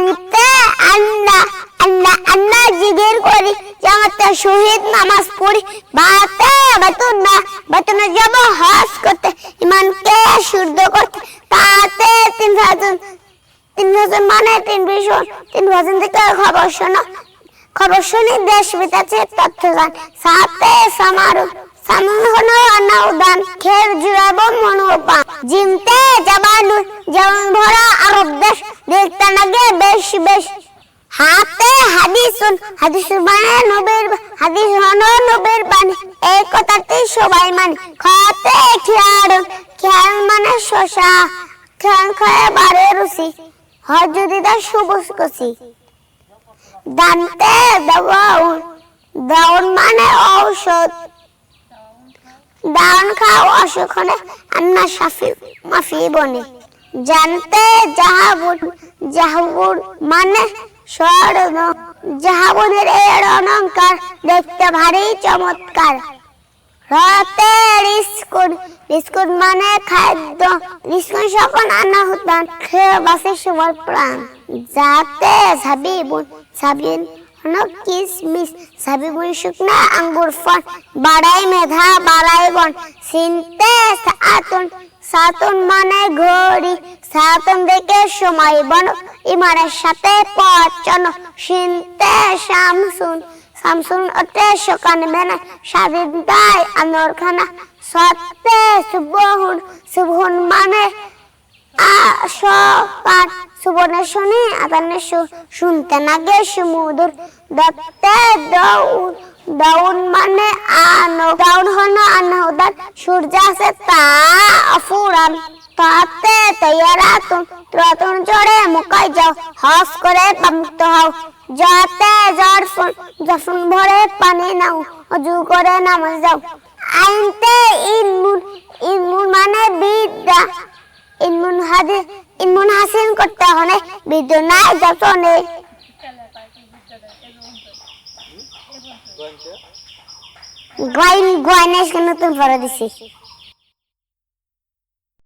আনতে আল্লাহ আল্লাহ আল্লাহ জিগির করি, জামাতে শহীদ নামাজ পড়ি, বাতে বেতন, বেতনে যাব হজ করতে, ইমানকে শুদ্ধ করতে, তাতে তিন হাজার তিন হাজার মানে তিন ভীষণ, তিন হাজার থেকে খবর শোনো, খবর শুনি দেশ বিতাছে তথ্য জান, সাথে সামারু সামন হলো আনাউদান খের জুড়াবো মনোপা জিমতে আরব দেশ দেখতে লাগে বেশ বেশ। হাতে হাদিসুন হাদিস মানে নবীর হাদিস হলো নবীর বাণী এই কথাটি সবাই মানে। খাতে খেয়াল খেয়াল মানে শশা। খেয়াল খায় বারে হয় যদি তার সবুজ দান্তে দাউন দাউন মানে ঔষধ। দাউন খাও অসুখ আন্না সাফি মাফি বনে। জানতে জাহাবুর জাহাবুর মানে স্বর্ণ। জাহাবুরের এর অলঙ্কার দেখতে ভারী চমৎকার। মানে খাদ্য। আনা হতান খেয়ে বাসে সবার প্রাণ। যাতে সাবিবুন সাবিন হলো কিসমিস। সাবিবুন শুকনা আঙ্গুর ফল, বাড়াই মেধা, বাড়াই বন। সিনতে সাতুন সাতুন মানে ঘড়ি সাতুন দেখে সময় বন ইমারের সাথে পচন সিনতে শামসুন। সামসুন অতে সকান বেনা স্বাধীন তাই আনোর খানা। সত্যে সুবহুন সুবহুন মানে সকাল সুবর্ণের শুনি, আদানে শুনতে নাগে সুমধুর। দত্তে দৌন দাউন মানে আনো দাউন হলো আনাউদান সূর্য আছে তা অফুরান। তাতে তৈয়ারাতুন ত্রতুন জড়ে মুকাই যাও, হস করে পামুক্ত হও। যাতে জরফুন জফুন ভরে পানি নাও, অজু করে নামাজ যাও আইনতে ইলমুন ইলমুন মানে বিদ্যা। ইলমুন হাদি, ইলমুন হাসিল করতে হলে বিদ্যা নাই যত নেই। গাইনেস কেন তুমি পরে দিছি।